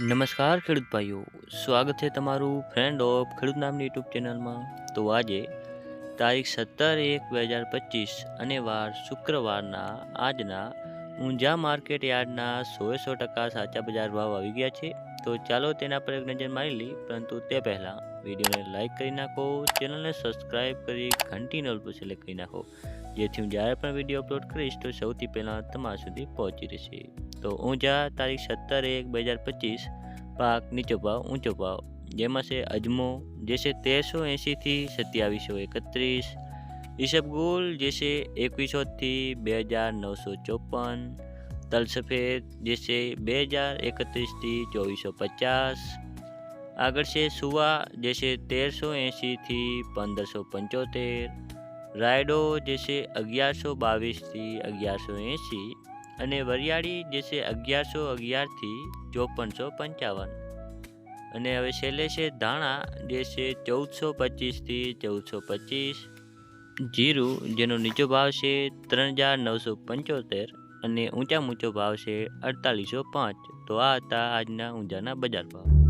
નમસ્કાર ખેડૂત ભાઈઓ, સ્વાગત છે તમારું ફ્રેન્ડ ઓફ ખેડૂત નામની યુટ્યુબ ચેનલમાં. તો આજે તારીખ સત્તર એક બે હજાર પચીસ અને વાર શુક્રવારના આજના ઊંઝા માર્કેટ યાર્ડના સોએ સો ટકા સાચા બજાર ભાવ આવી ગયા છે. તો ચાલો તેના પર એક નજર મારી લઈ પરંતુ તે પહેલાં વિડીયોને લાઇક કરી નાખો, ચેનલને સબસ્ક્રાઈબ કરી ઘંટી નોલ પર સિલેક્ટ કરી નાખો. જેથી હું જ્યારે પણ વીડિયો અપલોડ કરીશ તો સૌથી પહેલાં તમારા સુધી પહોંચી રહેશે તો ઊંઝા તારીખ સત્તર એક બે હજાર પચીસ, પાક નીચો ભાવ, ઊંચો ભાવ. જેમાં છે અજમો, જે છે તેરસો એંશીથી સત્યાવીસો એકત્રીસ ઈસબગુલ જે છે એકવીસોથી બે હજાર નવસો ચોપન. તલ સફેદ જે છે બે હજાર એકત્રીસથી ચોવીસો પચાસ આગળ છે સુવા, જે છે તેરસો એંશીથી પંદરસો પંચોતેર રાયડો, જે છે અગિયારસો બાવીસથી અગિયારસો એંશી અને વરિયાળી, જે છે અગિયારસો અગિયારથી ચોપનસો પંચાવન અને હવે છેલ્લે છે ધાણા, જે છે ચૌદસો પચીસથી ચૌદસો પચીસ જીરું, જેનો નીચો ભાવ છે ત્રણ હજાર નવસો પંચોતેર અને ઊંચા ઊંચો ભાવ છે અડતાલીસો પાંચ. તો આ હતા આજના ઊંઝાના બજાર ભાવ.